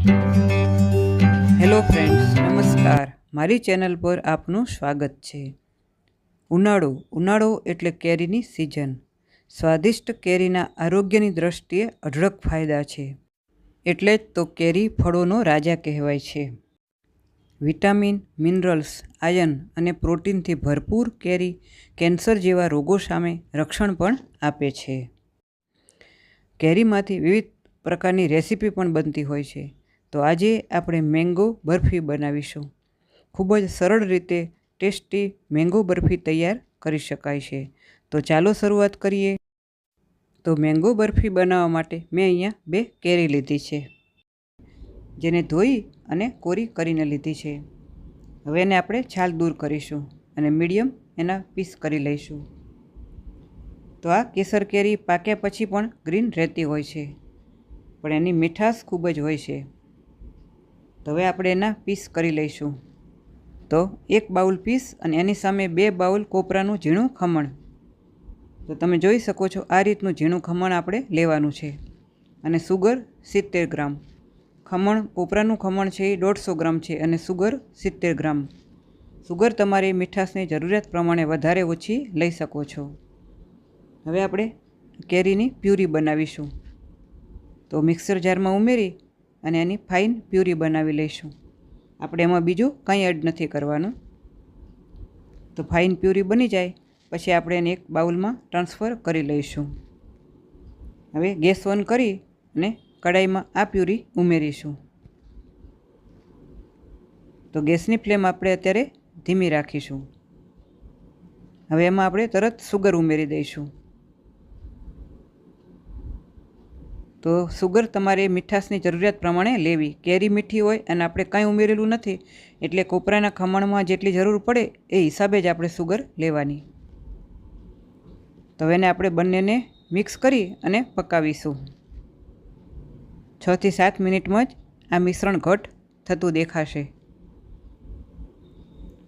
Hello friends, નમસ્કાર. મારી channel પર આપનું સ્વાગત છે. ઉનાળો ઉનાળો એટલે કેરીની સિઝન સ્વાદિષ્ટ કેરીના આરોગ્યની દ્રષ્ટિએ અઢળક ફાયદા છે. એટલે જ તો કેરી ફળોનો રાજા કહેવાય છે. વિટામિન, મિનરલ્સ આયન અને પ્રોટીનથી ભરપૂર કેરી કેન્સર જેવા રોગો સામે રક્ષણ પણ આપે છે. કેરીમાંથી વિવિધ પ્રકારની રેસીપી પણ બનતી હોય છે. તો આજે આપણે મેંગો બરફી બનાવીશું. ખૂબ જ સરળ રીતે ટેસ્ટી મેંગો બરફી તૈયાર કરી શકાય છે. તો ચાલો શરૂઆત કરીએ. તો મેંગો બરફી બનાવવા માટે મેં અહીંયા બે કેરી લીધી છે, જેને ધોઈ અને કોરી કરીને લીધી છે. હવે એને આપણે છાલ દૂર કરીશું અને મીડિયમ એના પીસ કરી લઈશું. તો આ કેસર કેરી પાક્યા પછી પણ ગ્રીન રહેતી હોય છે, પણ એની મીઠાશ ખૂબ જ હોય છે. તો હવે આપણે એના પીસ કરી લઈશું. તો એક બાઉલ પીસ અને એની સામે બે બાઉલ કોપરાનું ઝીણું ખમણ. તો તમે જોઈ શકો છો આ રીતનું ઝીણું ખમણ આપણે લેવાનું છે. અને સુગર સિત્તેર ગ્રામ. ખમણ, કોપરાનું ખમણ છે એ દોઢસો ગ્રામ છે અને સુગર સિત્તેર ગ્રામ. સુગર તમારી મીઠાશની જરૂરિયાત પ્રમાણે વધારે ઓછી લઈ શકો છો. હવે આપણે કેરીની પ્યુરી બનાવીશું. તો મિક્સર જારમાં ઉમેરી અને એની ફાઇન પ્યુરી બનાવી લઈશું. આપણે એમાં બીજું કંઈ એડ નથી કરવાનું. તો ફાઇન પ્યુરી બની જાય, પછી આપણે એને એક બાઉલમાં ટ્રાન્સફર કરી લઈશું. હવે ગેસ ઓન કરી અને કડાઈમાં આ પ્યુરી ઉમેરીશું. તો ગેસની ફ્લેમ આપણે અત્યારે ધીમી રાખીશું. હવે એમાં આપણે તરત સુગર ઉમેરી દઈશું. તો સુગર તમારે મીઠાશની જરૂરિયાત પ્રમાણે લેવી. કેરી મીઠી હોય અને આપણે કાંઈ ઉમેરેલું નથી, એટલે કોપરાના ખમણમાં જેટલી જરૂર પડે એ હિસાબે જ આપણે સુગર લેવાની. તો એને આપણે બંનેને મિક્સ કરી અને પકાવીશું. છથી સાત મિનિટમાં જ આ મિશ્રણ ઘટ થતું દેખાશે.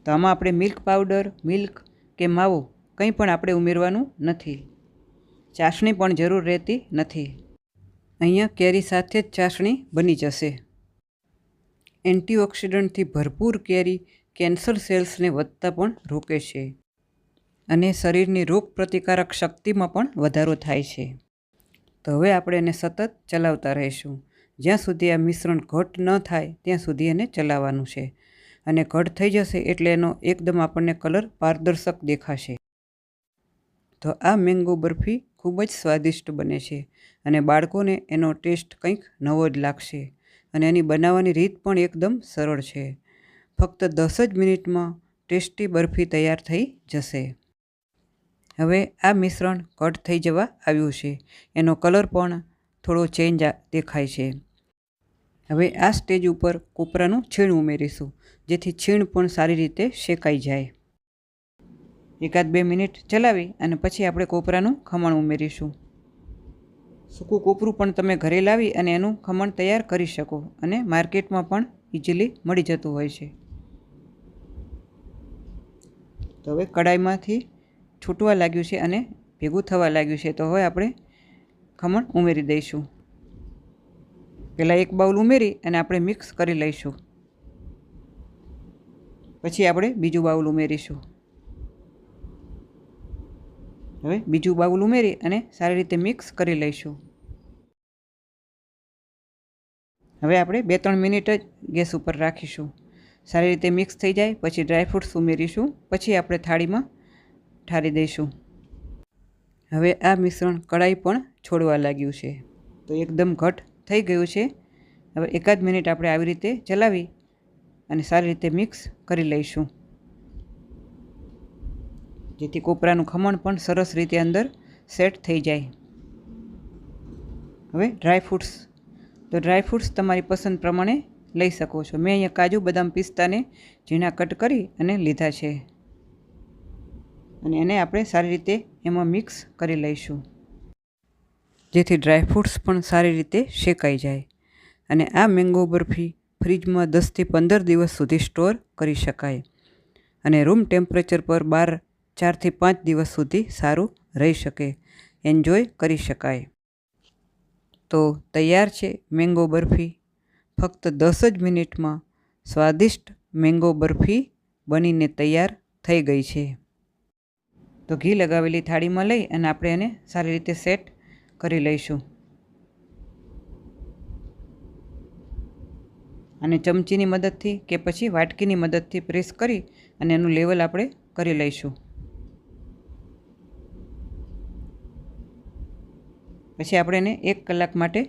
તો આમાં આપણે મિલ્ક પાવડર, મિલ્ક કે માવો કંઈ પણ આપણે ઉમેરવાનું નથી. ચાસણી પણ જરૂર રહેતી નથી. અહીંયા કેરી સાથે જ ચાસણી બની જશે. એન્ટીઓક્સિડન્ટથી ભરપૂર કેરી કેન્સર સેલ્સને વધતા પણ રોકે છે અને શરીરની રોગ પ્રતિકારક શક્તિમાં પણ વધારો થાય છે. તો હવે આપણે એને સતત ચલાવતા રહીશું. જ્યાં સુધી આ મિશ્રણ ઘટ ન થાય, ત્યાં સુધી એને ચલાવવાનું છે. અને ઘટ થઈ જશે એટલે એનો એકદમ આપણને કલર પારદર્શક દેખાશે. તો આ મેંગો બરફી ખૂબ જ સ્વાદિષ્ટ બને છે અને બાળકોને એનો ટેસ્ટ કંઈક નવો જ લાગશે અને એની બનાવવાની રીત પણ એકદમ સરળ છે. ફક્ત દસ જ મિનિટમાં ટેસ્ટી બરફી તૈયાર થઈ જશે. હવે આ મિશ્રણ કટ થઈ જવા આવ્યું છે. એનો કલર પણ થોડો ચેન્જ દેખાય છે. હવે આ સ્ટેજ ઉપર કોપરાનું છીણ ઉમેરીશું, જેથી છીણ પણ સારી રીતે શેકાઈ જાય. એકાદ બે મિનિટ ચલાવી અને પછી આપણે કોપરાનું ખમણ ઉમેરીશું. સૂકું કોપરું પણ તમે ઘરે લાવી અને એનું ખમણ તૈયાર કરી શકો અને માર્કેટમાં પણ ઇઝીલી મળી જતું હોય છે. તો હવે કડાઈમાંથી છૂટવા લાગ્યું છે અને ભેગું થવા લાગ્યું છે. તો હવે આપણે ખમણ ઉમેરી દઈશું. પહેલાં એક બાઉલ ઉમેરી અને આપણે મિક્સ કરી લઈશું. પછી આપણે બીજું બાઉલ ઉમેરીશું. હવે બીજું બાઉલ ઉમેરી અને સારી રીતે મિક્સ કરી લઈશું. હવે આપણે બે ત્રણ મિનિટ જ ગેસ ઉપર રાખીશું. સારી રીતે મિક્સ થઈ જાય, પછી ડ્રાયફ્રૂટ્સ ઉમેરીશું, પછી આપણે થાળીમાં ઠારી દઈશું. હવે આ મિશ્રણ કઢાઈ પણ છોડવા લાગ્યું છે. તો એકદમ ઘટ થઈ ગયું છે. હવે એકાદ મિનિટ આપણે આવી રીતે ચલાવી અને સારી રીતે મિક્સ કરી લઈશું. જેથી કોપરાનું ખમણ પણ સરસ રીતે અંદર સેટ થઈ જાય. હવે ડ્રાયફ્રૂટ્સ તો ડ્રાયફ્રૂટ્સ તમારી પસંદ પ્રમાણે લઈ શકો છો. મેં અહીંયા કાજુ બદામ પિસ્તાને ઝીણા કટ કરી અને લીધા છે. અને એને આપણે સારી રીતે એમાં મિક્સ કરી લઈશું. જેથી ડ્રાયફ્રૂટ્સ પણ સારી રીતે શેકાઈ જાય. અને આ મેંગો બરફી ફ્રીજમાં દસથી પંદર દિવસ સુધી સ્ટોર કરી શકાય. અને રૂમ ટેમ્પરેચર પર બાર ચારથી પાંચ દિવસ સુધી સારું રહી શકે. એન્જોય કરી શકાય. તો તૈયાર છે મેંગો બરફી. ફક્ત દસ જ મિનિટમાં સ્વાદિષ્ટ મેંગો બરફી બનીને તૈયાર થઈ ગઈ છે. તો ઘી લગાવેલી થાળીમાં લઈ અને આપણે એને સારી રીતે સેટ કરી લઈશું. અને ચમચીની મદદથી કે પછી વાટકીની મદદથી પ્રેસ કરી અને એનું લેવલ આપણે કરી લઈશું. પછી આપણે એને એક કલાક માટે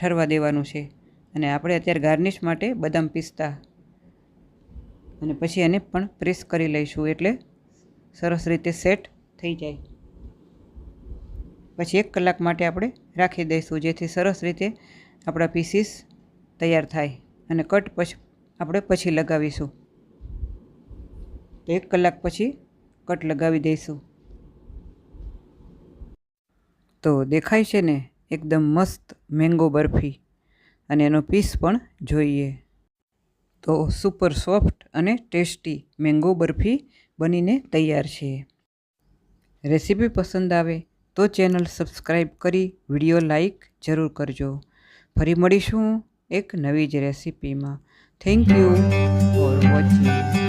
ઠરવા દેવાનું છે. અને આપણે અત્યારે ગાર્નિશ માટે બદામ પિસ્તા અને પછી એને પણ પ્રેસ કરી લઈશું એટલે સરસ રીતે સેટ થઈ જાય. પછી એક કલાક માટે આપણે રાખી દઈશું જેથી સરસ રીતે આપણા પીસીસ તૈયાર થાય અને કટ પછી, આપણે પછી લગાવીશું. તો એક કલાક પછી કટ લગાવી દઈશું. તો દેખાય છે ને, એકદમ મસ્ત મેંગો બરફી અને એનો પીસ પણ જોઈએ. તો સુપર સોફ્ટ અને ટેસ્ટી મેંગો બરફી બનીને તૈયાર છે. રેસીપી પસંદ આવે તો ચેનલ સબસ્ક્રાઈબ કરી વીડિયો લાઈક જરૂર કરજો. ફરી મળીશું એક નવી જ રેસીપીમાં. Thank you for watching